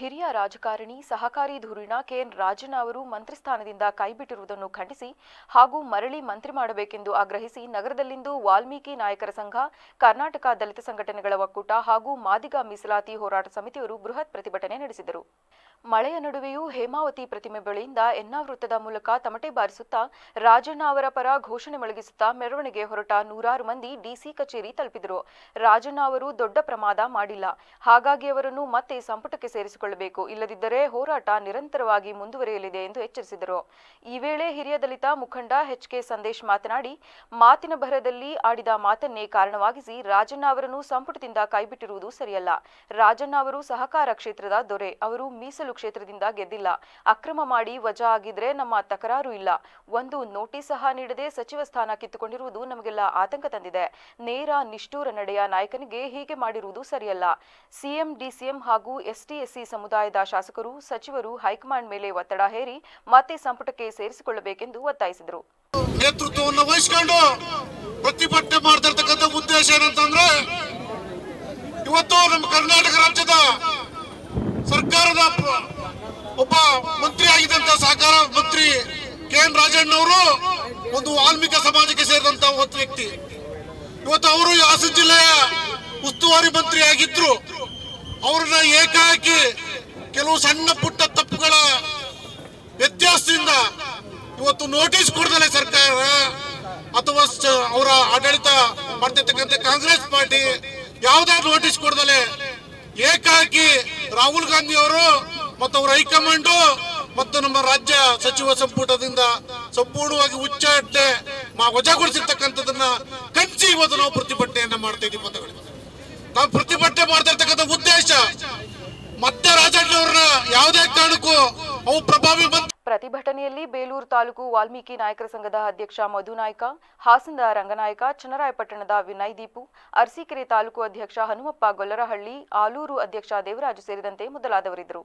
ಹಿರಿಯ ರಾಜಕಾರಣಿ ಸಹಕಾರಿ ಧುರೀಣ ಕೆಎನ್ ರಾಜಣ್ಣ ಅವರು ಮಂತ್ರಿ ಸ್ಥಾನದಿಂದ ಕೈಬಿಟ್ಟಿರುವುದನ್ನು ಖಂಡಿಸಿ ಹಾಗೂ ಮರಳಿ ಮಂತ್ರಿ ಮಾಡಬೇಕೆಂದು ಆಗ್ರಹಿಸಿ ನಗರದಲ್ಲಿಂದು ವಾಲ್ಮೀಕಿ ನಾಯಕರ ಸಂಘ, ಕರ್ನಾಟಕ ದಲಿತ ಸಂಘಟನೆಗಳ ಒಕ್ಕೂಟ ಹಾಗೂ ಮಾದಿಗ ಮೀಸಲಾತಿ ಹೋರಾಟ ಸಮಿತಿಯವರು ಬೃಹತ್ ಪ್ರತಿಭಟನೆ ನಡೆಸಿದರು. ಮಳೆಯ ನಡುವೆಯೂ ಹೇಮಾವತಿ ಪ್ರತಿಮೆ ಬಳಿಯಿಂದ ಎನ್ನಾವೃತ್ತದ ಮೂಲಕ ತಮಟೆ ಬಾರಿಸುತ್ತಾ ರಾಜಣ್ಣ ಅವರ ಪರ ಘೋಷಣೆ ಮೊಳಗಿಸುತ್ತಾ ಮೆರವಣಿಗೆ ಹೊರಟ ನೂರಾರು ಮಂದಿ ಡಿಸಿ ಕಚೇರಿ ತಲುಪಿದರು. ರಾಜಣ್ಣ ಅವರು ದೊಡ್ಡ ಪ್ರಮಾದ ಮಾಡಿಲ್ಲ. ಹಾಗಾಗಿ ಅವರನ್ನು ಮತ್ತೆ ಸಂಪುಟಕ್ಕೆ ಸೇರಿಸಿಕೊಳ್ಳಬೇಕು. ಇಲ್ಲದಿದ್ದರೆ ಹೋರಾಟ ನಿರಂತರವಾಗಿ ಮುಂದುವರಿಯಲಿದೆ ಎಂದು ಎಚ್ಚರಿಸಿದರು. ಈ ವೇಳೆ ಹಿರಿಯ ದಲಿತ ಮುಖಂಡ ಎಚ್ ಕೆ ಸಂದೇಶ್ ಮಾತನಾಡಿ, ಮಾತಿನ ಭರದಲ್ಲಿ ಆಡಿದ ಮಾತನ್ನೇ ಕಾರಣವಾಗಿಸಿ ರಾಜಣ್ಣ ಅವರನ್ನು ಸಂಪುಟದಿಂದ ಕೈಬಿಟ್ಟಿರುವುದು ಸರಿಯಲ್ಲ. ರಾಜಣ್ಣ ಅವರು ಸಹಕಾರ ಕ್ಷೇತ್ರದ ದೊರೆ. ಅವರು ಮೀಸಲು ಕ್ಷೇತ್ರದಿಂದ ಗೆದ್ದಿಲ್ಲ. ಅಕ್ರಮ ಮಾಡಿ ವಜಾ ಆಗಿದ್ರೆ ನಮ್ಮ ತಕರಾರು ಇಲ್ಲ. ಒಂದು ನೋಟಿಸ್ ಸಹ ನೀಡದೆ ಸಚಿವ ಸ್ಥಾನ ಕಿತ್ತುಕೊಂಡಿರುವುದು ನಮಗೆಲ್ಲ ಆತಂಕ ತಂದಿದೆ. ನೇರ ನಿಷ್ಠೂರ ನಡೆಯ ನಾಯಕನಿಗೆ ಹೀಗೆ ಮಾಡಿರುವುದು ಸರಿಯಲ್ಲ. ಸಿಎಂ, ಡಿಸಿಎಂ ಹಾಗೂ ಎಸ್ಟಿಎಸ್ಸಿ ಸಮುದಾಯದ ಶಾಸಕರು, ಸಚಿವರು ಹೈಕಮಾಂಡ್ ಮೇಲೆ ಒತ್ತಡ ಹೇರಿ ಮತ್ತೆ ಸಂಪುಟಕ್ಕೆ ಸೇರಿಸಿಕೊಳ್ಳಬೇಕೆಂದು ಒತ್ತಾಯಿಸಿದರು. ನೇತೃತ್ವವನ್ನು ವಹಿಸಿಕೊಂಡು ಪ್ರತಿಭಟನೆ ಮಾಡ್ತಿರ್ತಕ್ಕಂಥ ಉದ್ದೇಶ ಏನಂತಂದ್ರೆ, ಇವತ್ತು ನಮ್ಮ ಕರ್ನಾಟಕ ರಾಜ್ಯದ ಸರ್ಕಾರದ ಒಬ್ಬ ಮಂತ್ರಿ ಆಗಿದ್ದಂತ ಸಹಕಾರ ಮಂತ್ರಿ ಕೆ ಎನ್ ರಾಜಣ್ಣ ಅವರು ಒಂದು ವಾಲ್ಮೀಕಿ ಸಮಾಜಕ್ಕೆ ಸೇರಿದಂತ ಒಬ್ಬ ವ್ಯಕ್ತಿ. ಇವತ್ತು ಅವರು ಹಾಸನ ಜಿಲ್ಲೆಯ ಉಸ್ತುವಾರಿ ಮಂತ್ರಿ ಆಗಿದ್ರು. ಅವ್ರನ್ನ ಏಕಾಏಕಿ ಕೆಲವು ಸಣ್ಣ ಪುಟ್ಟ ತಪ್ಪುಗಳ ವ್ಯತ್ಯಾಸದಿಂದ ಇವತ್ತು ನೋಟಿಸ್ ಕೊಡದಲೆ ಸರ್ಕಾರ ಅಥವಾ ಅವರ ಆಡಳಿತ ಮಾಡ್ತಿರ್ತಕ್ಕಂಥ ಕಾಂಗ್ರೆಸ್ ಪಾರ್ಟಿ ಯಾವ್ದಾದ್ರು ನೋಟಿಸ್ ಕೊಡದಲೆ ಏಕಾಏಕಿ ರಾಹುಲ್ ಗಾಂಧಿ ಅವರು ಮತ್ತು ಅವರ ಹೈಕಮಾಂಡ್ ಮತ್ತು ನಮ್ಮ ರಾಜ್ಯ ಸಚಿವ ಸಂಪುಟದಿಂದ ಸಂಪೂರ್ಣವಾಗಿ ಉಚ್ಚಾಟನೆ ವಜಾಗೊಳಿಸಿರ್ತಕ್ಕಂಥದನ್ನ ಕಂಚಿ ಇವತ್ತು ನಾವು ಪ್ರತಿಭಟನೆಯನ್ನ ಮಾಡ್ತಾ ಇದೀವಿ ನಾವು ಪ್ರತಿಭಟನೆ ಮಾಡ್ತಾ ಇರ್ತಕ್ಕಂಥ ಉದ್ದೇಶ ಮತ್ತೆ ರಾಜಣ್ಣವ್ರನ್ನ ಯಾವುದೇ ಕಾರಣಕ್ಕೂ ಅವು ಪ್ರಭಾವಿ ಮಂತ್ರಿ ಪ್ರತಿಭಟನೆಯಲ್ಲಿ ಬೇಲೂರು ತಾಲೂಕು ವಾಲ್ಮೀಕಿ ನಾಯಕರ ಸಂಘದ ಅಧ್ಯಕ್ಷ ಮಧುನಾಯ್ಕ ಹಾಸನದ ರಂಗನಾಯಕ ಚನ್ನರಾಯಪಟ್ಟಣದ ವಿನಯ್ ದೀಪು, ಅರಸೀಕೆರೆ ತಾಲೂಕು ಅಧ್ಯಕ್ಷ ಹನುಮಪ್ಪ ಗೊಲ್ಲರಹಳ್ಳಿ, ಆಲೂರು ಅಧ್ಯಕ್ಷ ದೇವರಾಜು ಸೇರಿದಂತೆ ಮೊದಲಾದವರಿದ್ದರು.